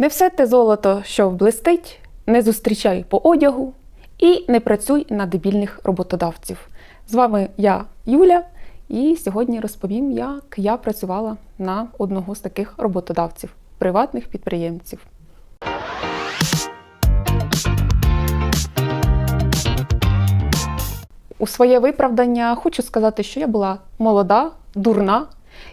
Не все те золото, що блистить, не зустрічай по одягу і не працюй на дебільних роботодавців. З вами я, Юля, і сьогодні розповім, як я працювала на одного з таких роботодавців, приватних підприємців. У своє виправдання хочу сказати, що я була молода, дурна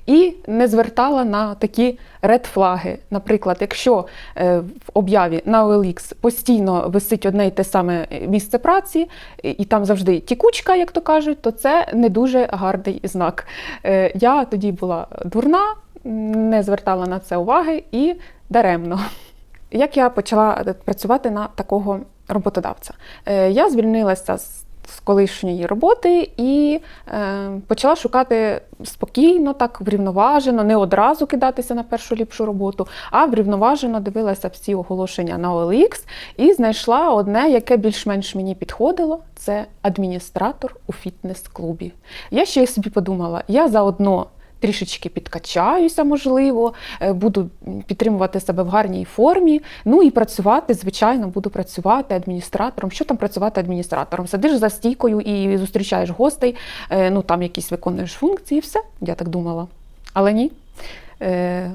і не звертала на такі редфлаги. Наприклад, якщо е, в об'яві на OLX постійно висить одне й те саме місце праці, і і там завжди тікучка, як то кажуть, то це не дуже гарний знак. Е, Я тоді була дурна, не звертала на це уваги і даремно. Як я почала працювати на такого роботодавця? Е, Я звільнилася з з колишньої роботи і е, почала шукати спокійно, так врівноважено, не одразу кидатися на першу ліпшу роботу, а врівноважено дивилася всі оголошення на OLX і знайшла одне, яке більш-менш мені підходило: це адміністратор у фітнес-клубі. Я ще собі подумала, я заодно. Трішечки підкачаюся, можливо, е, буду підтримувати себе в гарній формі. Ну і працювати, звичайно, буду працювати адміністратором. Що там працювати адміністратором? Сидиш за стійкою і зустрічаєш гостей, е, ну там якісь виконуєш функції, і все. Я так думала. Але ні. Е,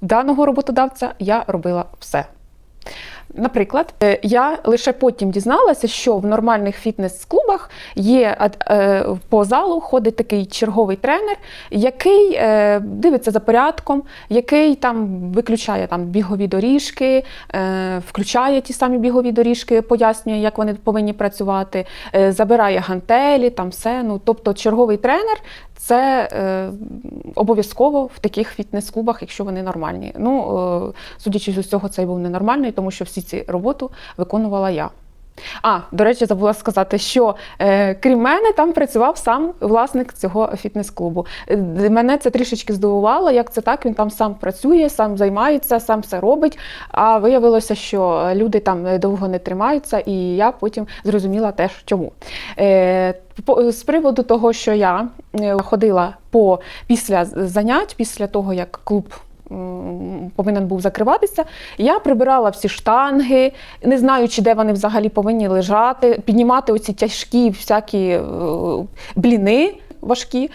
Даного роботодавця я робила все. Наприклад, е, я лише потім дізналася, що в нормальних фітнес-клубах є е, по залу ходить такий черговий тренер, який е, дивиться за порядком, який там виключає там бігові доріжки, включає ті самі бігові доріжки, пояснює, як вони повинні працювати, забирає гантелі, там все. Ну тобто, черговий тренер. Це е, обов'язково в таких фітнес-клубах, якщо вони нормальні. Ну, е, судячи з усього, цей був ненормальний, тому що всі ці роботу виконувала я. А, до речі, забула сказати, що е, крім мене там працював сам власник цього фітнес-клубу. Е, Мене це трішечки здивувало, як це так, він там сам працює, сам займається, сам все робить. А виявилося, що люди там довго не тримаються, і я потім зрозуміла теж чому. Е, з приводу того, що я е, ходила по після занять, після того, як клуб повинен був закриватися. Я прибирала всі штанги, не знаючи, де вони взагалі повинні лежати, піднімати оці тяжкі всякі е, бліни важкі.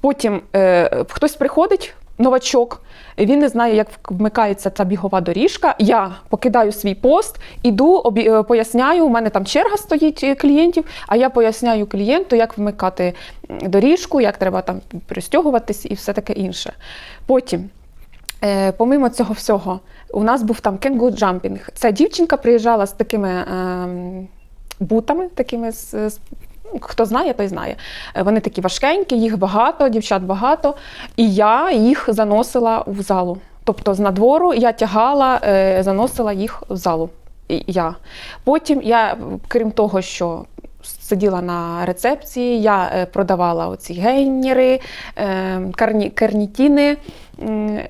Потім е, хтось приходить, новачок, він не знає, як вмикається ця бігова доріжка. Я покидаю свій пост, іду, е, поясняю, у мене там черга стоїть е, клієнтів, а я поясняю клієнту, як вмикати доріжку, як треба там пристягуватись і все таке інше. Потім. Е, помимо цього всього, у нас був там кенгу джампінг. Ця дівчинка приїжджала з такими ем, бутами, такими з. з- Хто знає, той знає. Е, Вони такі важкенькі, їх багато, дівчат багато. І я їх заносила в залу. Тобто з надвору я тягала, е, заносила їх в залу. Я. Потім я, крім того, що сиділа на рецепції, я е, продавала оці гейнери, е, карні, карнітіни, м,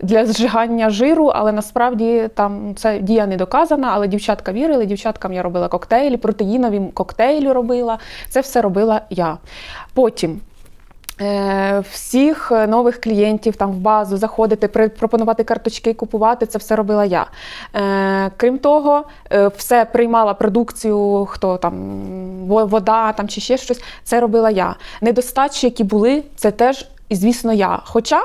для зжигання жиру, але насправді там це дія не доказана, але дівчатка вірили, дівчаткам я робила коктейлі, протеїнові коктейлі робила. Це все робила я. Потім. Е, Всіх нових клієнтів там в базу заходити, пропонувати карточки, купувати це все робила я. Е, Крім того, е, все приймала продукцію, хто там вода там чи ще щось, це робила я. Недостачі, які були, це теж, звісно, я. Хоча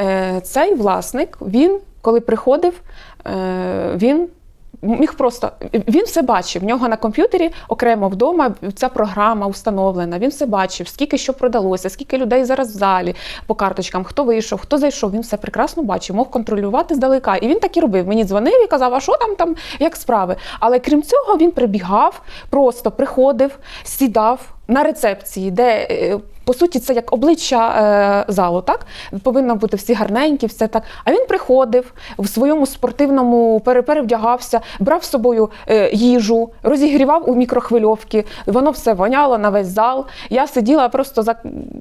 е, цей власник, він коли приходив, е, він Міг просто він все бачив. В нього на комп'ютері окремо вдома ця програма установлена. Він все бачив, скільки що продалося, скільки людей зараз в залі по карточкам, хто вийшов, хто зайшов. Він все прекрасно бачив, мог контролювати здалека. І він так і робив. Мені дзвонив і казав, а що там там, як справи. Але крім цього, він прибігав, просто приходив, сідав на рецепції, де е, по суті це як обличчя е, залу, так повинно бути всі гарненькі, все так. А він приходив в своєму спортивному пере- перевдягався, брав з собою е, їжу, розігрівав у мікрохвильовки. Воно все воняло на весь зал. Я сиділа, просто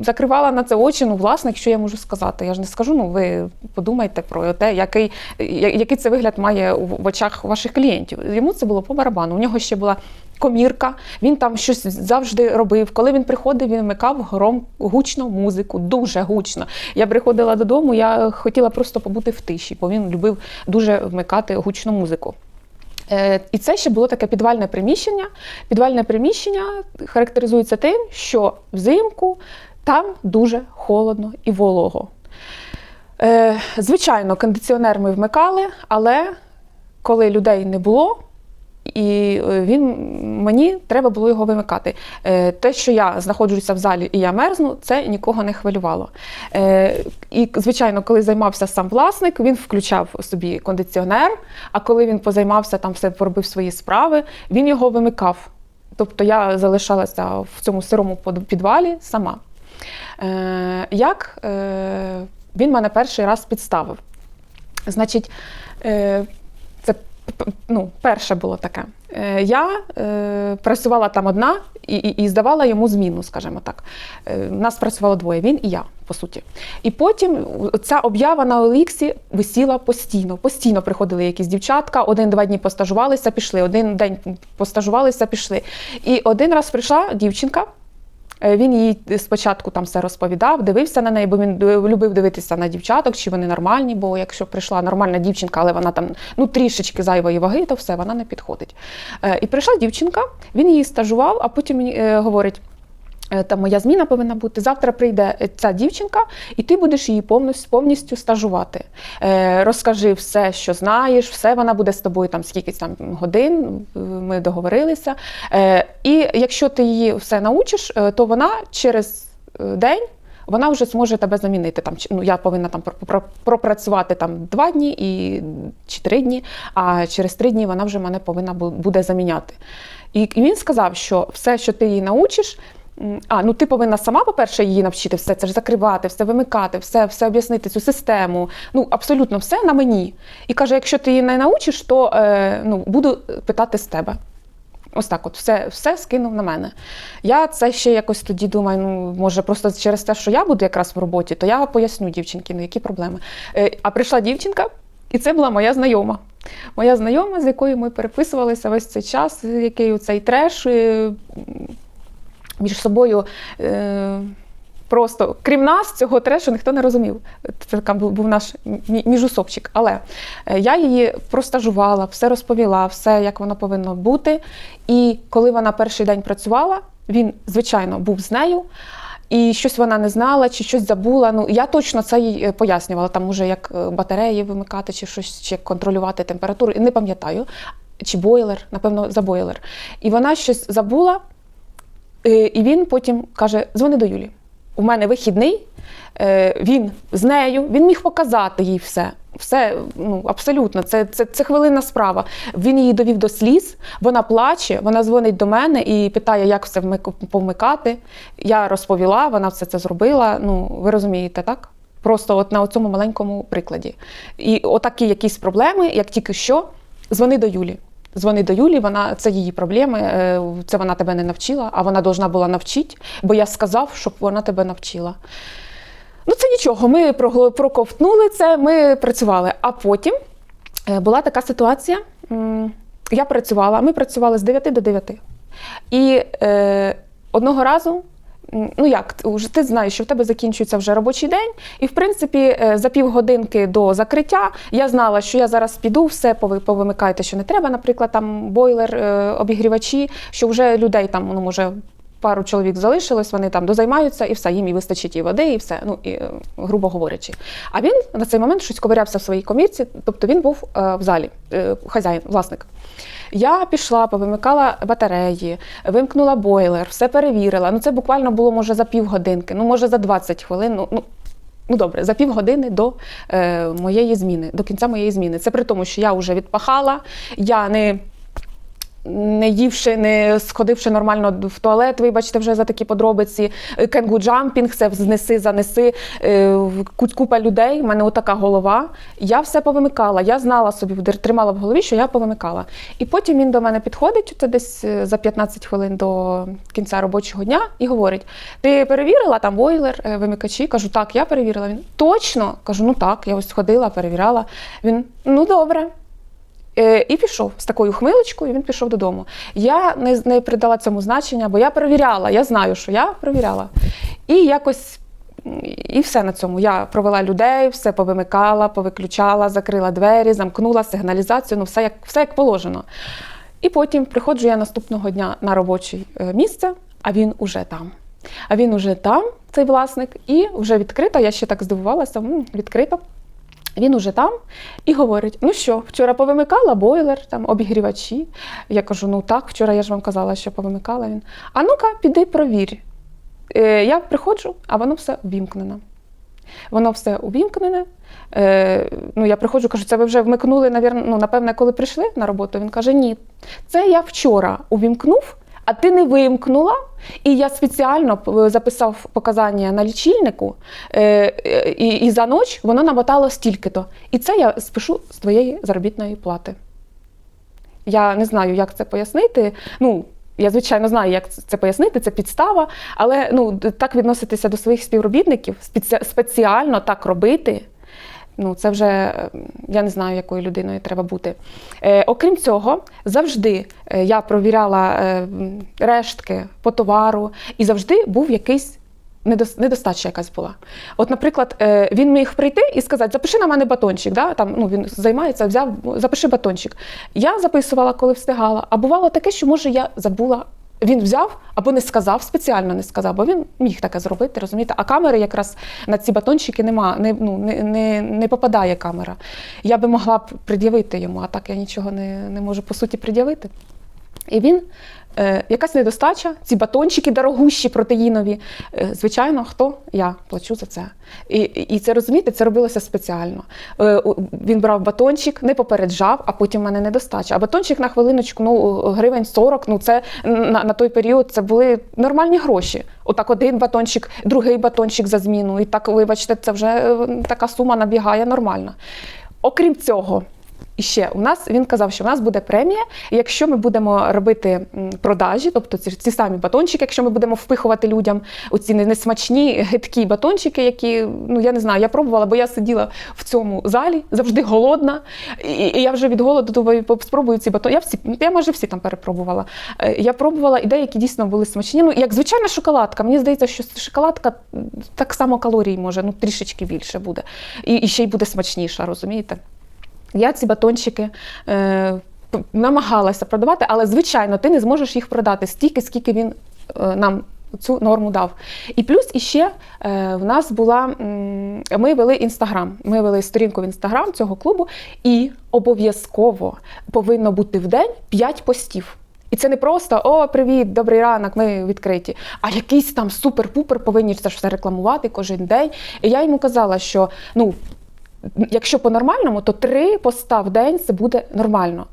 закривала на це очі. Ну, власник, що я можу сказати? Я ж не скажу. Ну ви подумайте про те, який, який це вигляд має в очах ваших клієнтів. Йому це було по барабану. У нього ще була комірка, він там щось завжди робив. Коли він приходив, він вмикав гром, гучно музику, дуже гучно. Я приходила додому, я хотіла просто побути в тиші, бо він любив дуже вмикати гучну музику. Е, І це ще було таке підвальне приміщення. Підвальне приміщення характеризується тим, що взимку там дуже холодно і волого. Е, Звичайно, кондиціонер ми вмикали, але коли людей не було, і е, він мені треба було його вимикати. Е, Те, що я знаходжуся в залі і я мерзну, це нікого не хвилювало. Е, І, звичайно, коли займався сам власник, він включав собі кондиціонер. А коли він позаймався там все поробив свої справи, він його вимикав. Тобто я залишалася в цьому сирому підвалі сама. Як він мене перший раз підставив? Значить, ну, перше було таке. Е, Я е, працювала там одна і, і, і здавала йому зміну, скажімо так. Е, Нас працювало двоє, він і я, по суті. І потім ця об'ява на Оліксі висіла постійно. Постійно приходили якісь дівчатка, один-два дні постажувалися, пішли, один день постажувалися, пішли. І один раз прийшла дівчинка. Е, Він їй спочатку там все розповідав, дивився на неї, бо він любив дивитися на дівчаток, чи вони нормальні, бо якщо прийшла нормальна дівчинка, але вона там ну трішечки зайвої ваги, то все, вона не підходить. Е, І прийшла дівчинка, він її стажував, а потім е, говорить. «Е, Там моя зміна повинна бути. Завтра прийде е, ця дівчинка, і ти будеш її повністю, повністю стажувати. Е, розкажи все, що знаєш, все вона буде з тобою там скільки там годин. Ми договорилися. І якщо ти її все научиш, то вона через день. Вона вже зможе тебе замінити. Там, ну, я повинна там пр- пр- пропрацювати там два дні і, чи три дні, а через три дні вона вже мене повинна буде заміняти. І він сказав, що все, що ти її научиш, а ну ти повинна сама, по-перше, її навчити все це ж закривати, все вимикати, все, все об'яснити, цю систему. Ну, абсолютно все на мені. І каже: якщо ти її не научиш, то е, ну, буду питати з тебе. Ось так, от все, все скинув на мене. Я це ще якось тоді думаю, ну може просто через те, що я буду якраз в роботі, то я поясню дівчинки, ну які проблеми. Е, а прийшла дівчинка, і це була моя знайома. Моя знайома, з якою ми переписувалися весь цей час, який у цей треш е, між собою. Е, Просто крім нас, цього трешу ніхто не розумів. Це така був, наш мі- міжусобчик. Але е, я її простажувала, все розповіла, все як воно повинно бути. І коли вона перший день працювала, він, звичайно, був з нею. І щось вона не знала, чи щось забула. Ну я точно це їй е, пояснювала. Там уже як е, батареї вимикати, чи щось, чи контролювати температуру. І не пам'ятаю. Чи бойлер, напевно, за бойлер. І вона щось забула, і він потім каже: дзвони до Юлі. У мене вихідний, е, він з нею, він міг показати їй все. Все ну абсолютно, це, це, це хвилинна справа. Він її довів до сліз, вона плаче, вона дзвонить до мене і питає, як все повмикати. Я розповіла, вона все це зробила. Ну, ви розумієте, так? Просто от на цьому маленькому прикладі. І отакі якісь проблеми, як тільки що, дзвони до Юлі. Дзвони до Юлі, вона це її проблеми. е, Це вона тебе не навчила, а вона должна була навчити, бо я сказав, щоб вона тебе навчила. Ну, це нічого. Ми проковтнули це, ми працювали. А потім е, була така ситуація. Я працювала, ми працювали з 9 до 9. І е, одного разу. Ну як, вже ти знаєш, що в тебе закінчується вже робочий день, і в принципі е, за півгодинки до закриття я знала, що я зараз піду, все пови- повимикайте, що не треба. Наприклад, там бойлер, е, обігрівачі, що вже людей там ну може пару чоловік залишилось, вони там дозаймаються і все, їм і вистачить і води, і все, ну і е, грубо говорячи. А він на цей момент щось ковирявся в своїй комірці, тобто він був е, в залі, е, хазяїн, власник. Я пішла, повимикала батареї, вимкнула бойлер, все перевірила. Ну це буквально було може за півгодинки, ну може за 20 хвилин. Ну, ну, ну добре, за півгодини до е, моєї зміни, до кінця моєї зміни. Це при тому, що я вже відпахала, я не не ївши, не сходивши нормально в туалет, вибачте, вже за такі подробиці. Кенгу джампінг, це знеси, занеси е, купа людей. У мене отака голова. Я все повимикала. Я знала собі, тримала в голові, що я повимикала. І потім він до мене підходить, це десь е, за 15 хвилин до кінця робочого дня, і говорить: Ти перевірила там бойлер, е, вимикачі? Кажу, так, я перевірила. Він точно кажу, ну так, я ось ходила, перевіряла. Він ну добре. Е, І пішов з такою хмилочкою, і він пішов додому. Я не, не придала цьому значення, бо я перевіряла, я знаю, що я перевіряла. І якось і все на цьому. Я провела людей, все повимикала, повиключала, закрила двері, замкнула сигналізацію, ну все як, все як положено. І потім приходжу я наступного дня на робоче е, місце, а він уже там. А він уже там, цей власник, і вже відкрито. Я ще так здивувалася, м, відкрито. Він уже там і говорить: ну що, вчора повимикала бойлер, там обігрівачі. Я кажу: ну так, вчора я ж вам казала, що повимикала він. А ну-ка, піди провір. Е, я приходжу, а воно все увімкнено. Воно все увімкнене. Е, ну, я приходжу, кажу, це ви вже вмикнули, навірно, ну, напевне, коли прийшли на роботу. Він каже: ні, це я вчора увімкнув, а ти не вимкнула. І я спеціально е, записав показання на лічильнику, е, е, і, і за ніч воно намотало стільки-то. І це я спишу з твоєї заробітної плати. Я не знаю, як це пояснити. Ну, я, звичайно, знаю, як це пояснити, це підстава, але ну, так відноситися до своїх співробітників, спеціально так робити. Ну, це вже е, я не знаю, якою людиною треба бути. Е, окрім цього, завжди е, я провіряла е, рештки по товару, і завжди був якийсь недостача якась була. От, наприклад, він міг прийти і сказати: запиши на мене батончик. Да? Там, ну, він займається, взяв, запиши батончик. Я записувала, коли встигала. А бувало таке, що може я забула. Він взяв або не сказав, спеціально не сказав, бо він міг таке зробити, розумієте? А камери якраз на ці батончики нема, не, ну, не, не, не попадає камера. Я би могла б пред'явити йому, а так я нічого не, не можу по суті пред'явити. І він, якась недостача, ці батончики дорогущі протеїнові. Е, звичайно, хто? Я плачу за це. І, і це розумієте, це робилося спеціально. Е, він брав батончик, не попереджав, а потім в мене недостача. А батончик на хвилиночку, ну, гривень 40, ну це на, на той період це були нормальні гроші. Отак один батончик, другий батончик за зміну. І так, вибачте, це вже е, така сума набігає нормальна. Окрім цього, і ще у нас він казав, що у нас буде премія, і якщо ми будемо робити продажі, тобто ці, ці самі батончики, якщо ми будемо впихувати людям оці не- несмачні гидкі батончики, які ну я не знаю, я пробувала, бо я сиділа в цьому залі завжди голодна, і, і я вже від голоду думаю, спробую ці батони. Я всі я майже всі там перепробувала. Е, Я пробувала і деякі дійсно були смачні. Ну як звичайна шоколадка. Мені здається, що шоколадка так само калорій може, ну трішечки більше буде, і, і ще й буде смачніша, розумієте? Я ці батончики е, намагалася продавати, але звичайно, ти не зможеш їх продати стільки, скільки він е, нам цю норму дав. І плюс іще е, в нас була. м, Ми вели інстаграм. Ми вели сторінку в інстаграм цього клубу, і обов'язково повинно бути в день 5 постів. І це не просто о, привіт, добрий ранок, ми відкриті. А якийсь там супер-пупер повинні це ж все рекламувати кожен день. І я йому казала, що ну якщо по-нормальному, то три поста в день це буде нормально.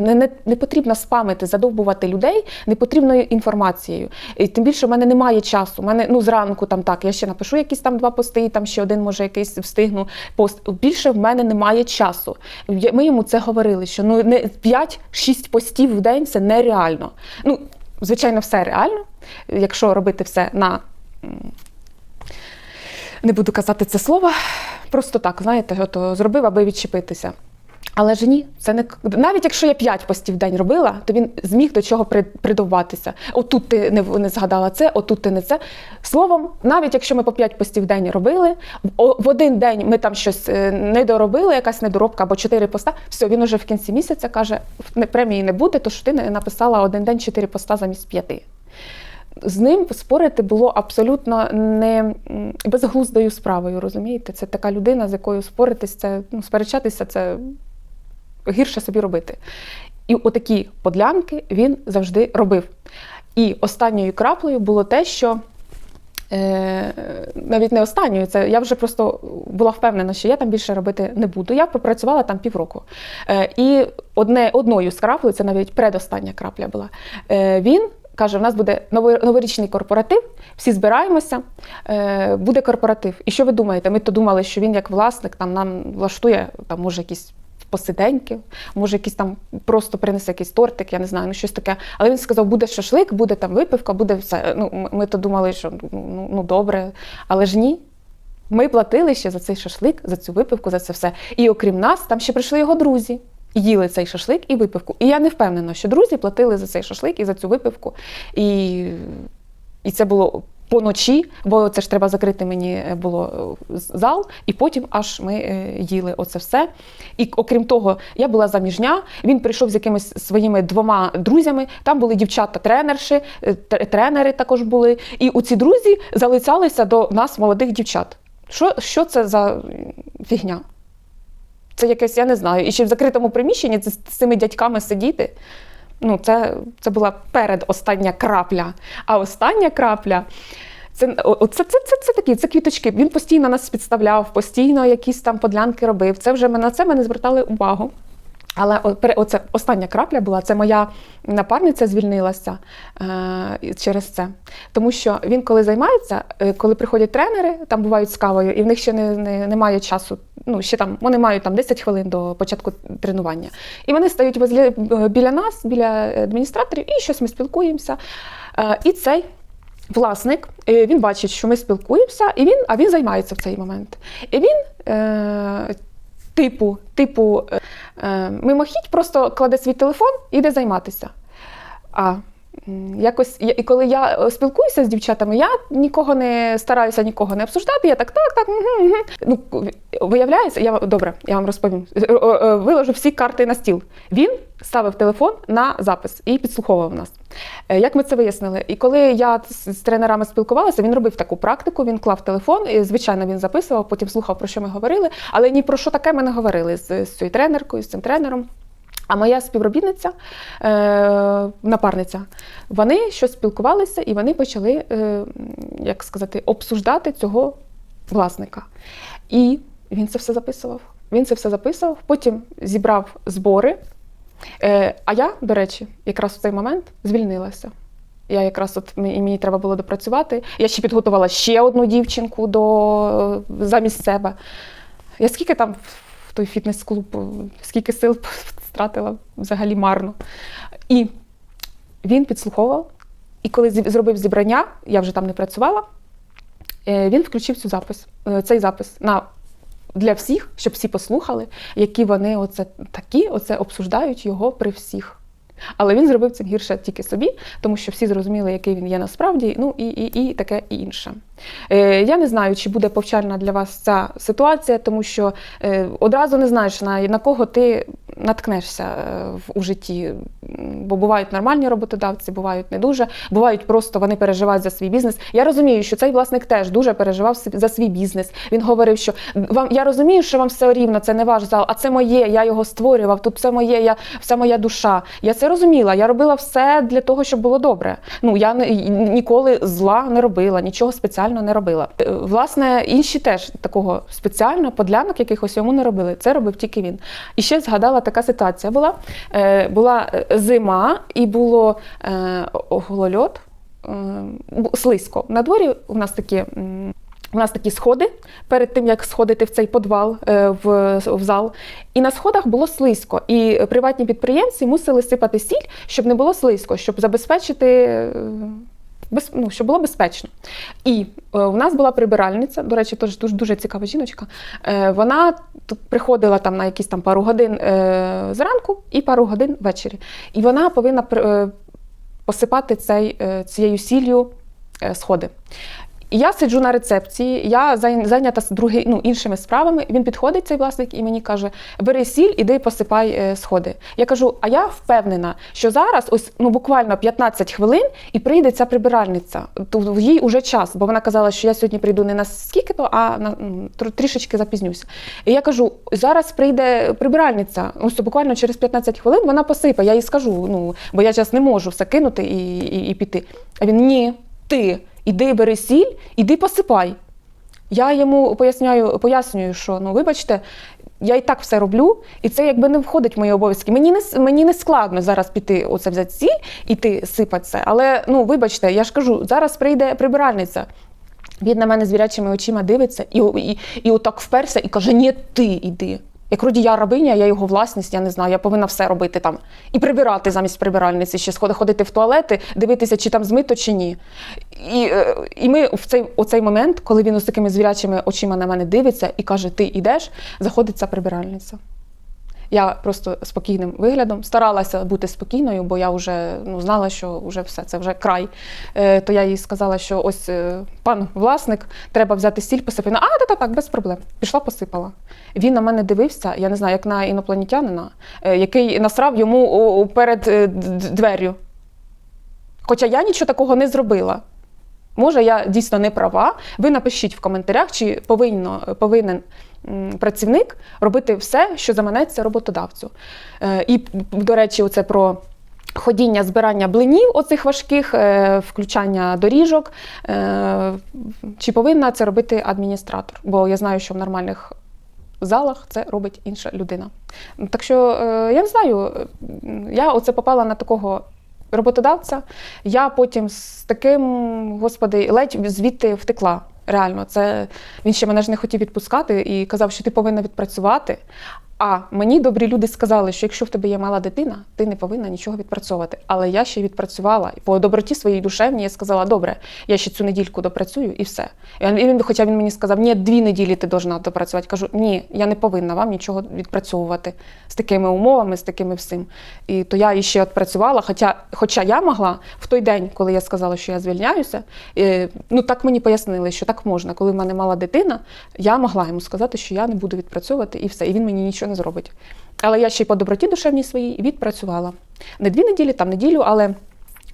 Не, не, не потрібно спамити, задовбувати людей непотрібною інформацією. І тим більше в мене немає часу. У мене ну зранку там так, я ще напишу якісь там два пости, і там ще один може якийсь встигну пост. Більше в мене немає часу. Ми йому це говорили, що ну не 5-6 постів в день це нереально. Ну, звичайно, все реально, якщо робити все на не буду казати це слово, просто так, знаєте, от зробив, аби відчепитися. Але ж ні, це не навіть якщо я 5 постів в день робила, то він зміг до чого при- придовбатися. Отут ти не, не згадала це, отут ти не це. Словом, навіть якщо ми по 5 постів в день робили, в один день ми там щось е, не доробили, якась недоробка або 4 поста, все, він уже в кінці місяця каже: «Не- премії не буде, то що ти написала один день 4 поста замість 5 з ним спорити було абсолютно не безглуздою справою, розумієте? Це така людина, з якою споритись, це ну, сперечатися, це гірше собі робити. І отакі подлянки він завжди робив. І останньою краплею було те, що. Е, навіть не останньою, це я вже просто була впевнена, що я там більше робити не буду. Я пропрацювала там півроку. Е, і одне, одною з краплею, це навіть предостання крапля була. Е, він каже: у нас буде новорічний корпоратив, всі збираємося, е, буде корпоратив. І що ви думаєте? Ми то думали, що він як власник там нам влаштує там, може, якісь посиденьки, може, якийсь там просто принесе якийсь тортик, я не знаю, ну щось таке. Але він сказав, буде шашлик, буде там випивка, буде все. Ну, ми- то думали, що ну, ну добре, але ж ні. Ми платили ще за цей шашлик, за цю випивку, за це все. І окрім нас, там ще прийшли його друзі. Їли цей шашлик і випивку. І я не впевнена, що друзі платили за цей шашлик і за цю випивку. І, і це було поночі, бо це ж треба закрити мені е, було е, зал, і потім аж ми е, їли оце все. І окрім того, я була заміжня. Він прийшов з якимись своїми двома друзями. Там були дівчата-тренерші, тренери також були. І у ці друзі залицялися до нас, молодих дівчат. Що, що це за фігня? Це якесь, я не знаю. І ще в закритому приміщенні це з цими дядьками сидіти. Ну, це, це була передостання крапля. А остання крапля. Це, це, це, це, це такі, це квіточки. Він постійно нас підставляв, постійно якісь там подлянки робив. Це вже на це ми не звертали увагу. Але оце остання крапля була. Це моя напарниця звільнилася е, через це. Тому що він, коли займається, е, коли приходять тренери, там бувають з кавою, і в них ще не, не, немає часу. Ну, ще там вони мають там 10 хвилин до початку тренування. І вони стають возле, е, біля нас, біля адміністраторів, і щось ми спілкуємося. Е, і цей власник, е, він бачить, що ми спілкуємося, і він, а він займається в цей момент. І він, типу, типу, мимохідь просто кладе свій телефон і йде займатися. А якось, і коли я е, спілкуюся з дівчатами, я нікого не стараюся нікого не обсуждати. Я так, так, так. Угу, угу. Ну, виявляється, я добре, я вам розповім. Е, е, Виложу всі карти на стіл. Він ставив телефон на запис і підслуховував нас. Як ми це вияснили? І коли я з тренерами спілкувалася, він робив таку практику, він клав телефон, і, звичайно, він записував, потім слухав, про що ми говорили, але ні про що таке ми не говорили з, з цією тренеркою, з цим тренером. А моя співробітниця, е, напарниця, вони щось спілкувалися і вони почали, е, як сказати, обсуждати цього власника. І він це все записував. Він це все записував, потім зібрав збори. Е, а я, до речі, якраз в цей момент звільнилася. Я якраз от мені, мені треба було допрацювати. Я ще підготувала ще одну дівчинку до замість себе. Я скільки там в той фітнес-клуб, скільки сил втратила взагалі марно. І він підслуховував. І коли зробив зібрання, я вже там не працювала, е, він включив цю запис, е, цей запис на, для всіх, щоб всі послухали, які вони оце такі, оце обсуждають його при всіх. Але він зробив цим гірше тільки собі, тому що всі зрозуміли, який він є насправді, ну і, і, і таке і інше. Е, я не знаю, чи буде повчальна для вас ця ситуація, тому що е, одразу не знаєш, на, на кого ти наткнешся е, у житті. Бо бувають нормальні роботодавці, бувають не дуже, бувають просто вони переживають за свій бізнес. Я розумію, що цей власник теж дуже переживав за свій бізнес. Він говорив, що вам я розумію, що вам все рівно, це не ваш зал, а це моє. Я його створював. Тут все моє, я вся моя душа. Я це розуміла. Я робила все для того, щоб було добре. Ну я ніколи зла не робила, нічого спеціально не робила. Е, Власне, інші теж такого спеціально подлянок якихось йому не робили. Це робив тільки він. І ще згадала така ситуація була. Е, була е, зима і було голольот, слизько. На дворі у нас такі. у нас такі сходи перед тим, як сходити в цей підвал е, в, в зал. І на сходах було слизько. І приватні підприємці мусили сипати сіль, щоб не було слизько, щоб забезпечити. Без, ну, щоб було безпечно. І е, у нас була прибиральниця, до речі, теж дуже, дуже цікава жіночка. Е, вона приходила там на якісь там пару годин е, зранку і пару годин ввечері. І вона повинна е, посипати цей, е, цією сіллю е, сходи. Я сиджу на рецепції, я зайнята з ну, іншими справами. Він підходить, цей власник, і мені каже: бери сіль, іди посипай е, сходи. Я кажу, а я впевнена, що зараз, ось ну буквально 15 хвилин, і прийде ця прибиральниця. То їй уже час, бо вона казала, що я сьогодні прийду не на скільки то, а на трішечки запізнюся. І я кажу: зараз прийде прибиральниця. Ось буквально через 15 хвилин вона посипає. Я їй скажу, ну бо я зараз не можу все кинути і, і, і піти. А він ні, ти. Іди бери сіль, іди посипай. Я йому поясняю, пояснюю, що ну вибачте, я і так все роблю, і це якби не входить в мої обов'язки. Мені не мені не складно зараз піти оце взяти сіль, іти сипати це. Але ну вибачте, я ж кажу, зараз прийде прибиральниця. Він на мене звірячими очима дивиться і, і, і отак вперся і каже: Ні, ти іди. Як вроді я рабиня, я його власність, я не знаю, я повинна все робити там. І прибирати замість прибиральниці, ще сходи ходити в туалети, дивитися, чи там змито, чи ні. І, е, і ми в цей, у цей момент, коли він з такими звірячими очима на мене дивиться і каже, ти йдеш, заходить ця прибиральниця. Я просто спокійним виглядом старалася бути спокійною, бо я вже ну, знала, що вже все, це вже край. Е, то я їй сказала, що ось е, пан власник, треба взяти сіль, посипати. А, та, та, так, без проблем. Пішла, посипала. Він на мене дивився, я не знаю, як на інопланетянина, е, який насрав йому перед е, дверю. Хоча я нічого такого не зробила. Може, я дійсно не права. Ви напишіть в коментарях, чи повинно, повинен працівник робити все, що заманеться роботодавцю. Е, І, до речі, оце про. Ходіння, збирання блинів, оцих важких, е, включання доріжок. Е, Чи повинна це робити адміністратор? Бо я знаю, що в нормальних залах це робить інша людина. Так що я не знаю, я оце попала на такого роботодавця. Я потім з таким, господи, ледь звідти втекла. Реально, це він ще мене ж не хотів відпускати і казав, що ти повинна відпрацювати. А мені добрі люди сказали, що якщо в тебе є мала дитина, ти не повинна нічого відпрацьовувати. Але я ще відпрацювала. По доброті своїй душевній я сказала, добре, я ще цю недільку допрацюю і все. І він, хоча він мені сказав, ні, дві неділі ти должна допрацювати. Кажу, ні, я не повинна вам нічого відпрацьовувати з такими умовами, з такими всім. І то я іще відпрацювала, хоча, хоча я могла в той день, коли я сказала, що я звільняюся, е, ну так мені пояснили, що так можна. Коли в мене мала дитина, я могла йому сказати, що я не буду відпрацьовувати і все. І він мені нічого не зробить. Але я ще й по доброті душевній своїй відпрацювала. Не дві неділі, там неділю, але.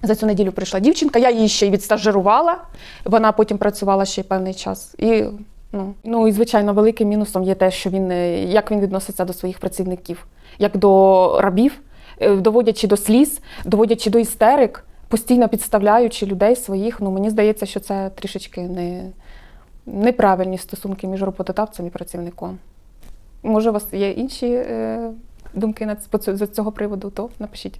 За цю неділю прийшла дівчинка, я її ще й відстажирувала. Вона потім працювала ще й певний час. І, ну, ну і звичайно, великим мінусом є те, що він е, як він відноситься до своїх працівників, як до рабів, е, доводячи до сліз, доводячи до істерик, постійно підставляючи людей своїх. Ну мені здається, що це трішечки не, неправильні стосунки між роботодавцем і працівником. Може, у вас є інші е, думки з цього приводу, то напишіть.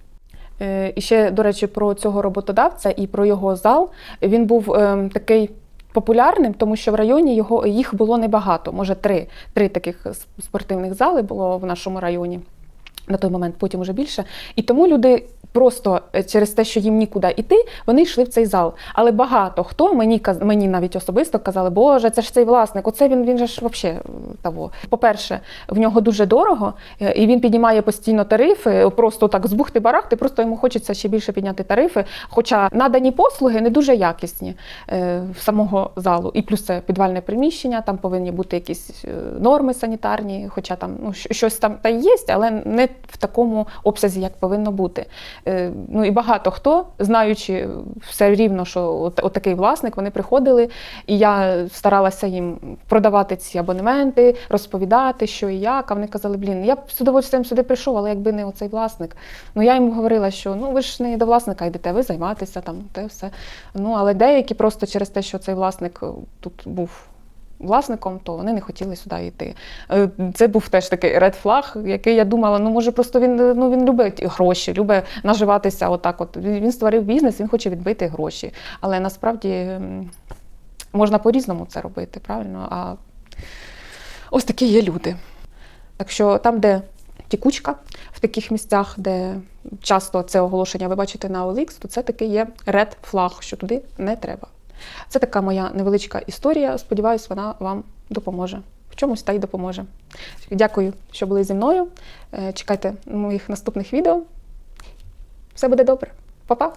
Е, І ще, до речі, про цього роботодавця і про його зал. Він був ем, такий популярним, тому що в районі його їх було небагато. Може, три, три таких спортивних зали було в нашому районі на той момент, потім вже більше. І тому люди. Просто е, через те, що їм нікуди йти, вони йшли в цей зал. Але багато хто мені мені навіть особисто казали, Боже, це ж цей власник, оце він він же ж взагалі того. По-перше, в нього дуже дорого, е, і він піднімає постійно тарифи. Просто так з бухти барахти, просто йому хочеться ще більше підняти тарифи. Хоча надані послуги не дуже якісні е, в самого залу. І плюс це підвальне приміщення, там повинні бути якісь е, норми санітарні, хоча там ну, щось там та є, але не в такому обсязі, як повинно бути. Е, Ну і багато хто, знаючи все рівно, що от, от такий власник, вони приходили, і я старалася їм продавати ці абонементи, розповідати, що і як. А вони казали, блін, я б з удовольствием сюди прийшов, але якби не оцей власник. Ну я йому говорила, що ну ви ж не до власника йдете, ви займаєтеся там, те все. Ну але деякі просто через те, що цей власник е, тут був. Власником, то вони не хотіли сюди йти. Е, Це був теж такий ред флаг, який я думала, ну може просто він ну він любить гроші, любить наживатися. Отак, от він створив бізнес, він хоче відбити гроші. Але насправді можна по-різному це робити, правильно? А ось такі є люди. Так що там, де тікучка, в таких місцях, де часто це оголошення ви бачите на OLX, то це такий є ред флаг, що туди не треба. Це така моя невеличка історія. Сподіваюсь, вона вам допоможе. В чомусь та й допоможе. Дякую, що були зі мною. Е, чекайте моїх наступних відео. Все буде добре. Па-па!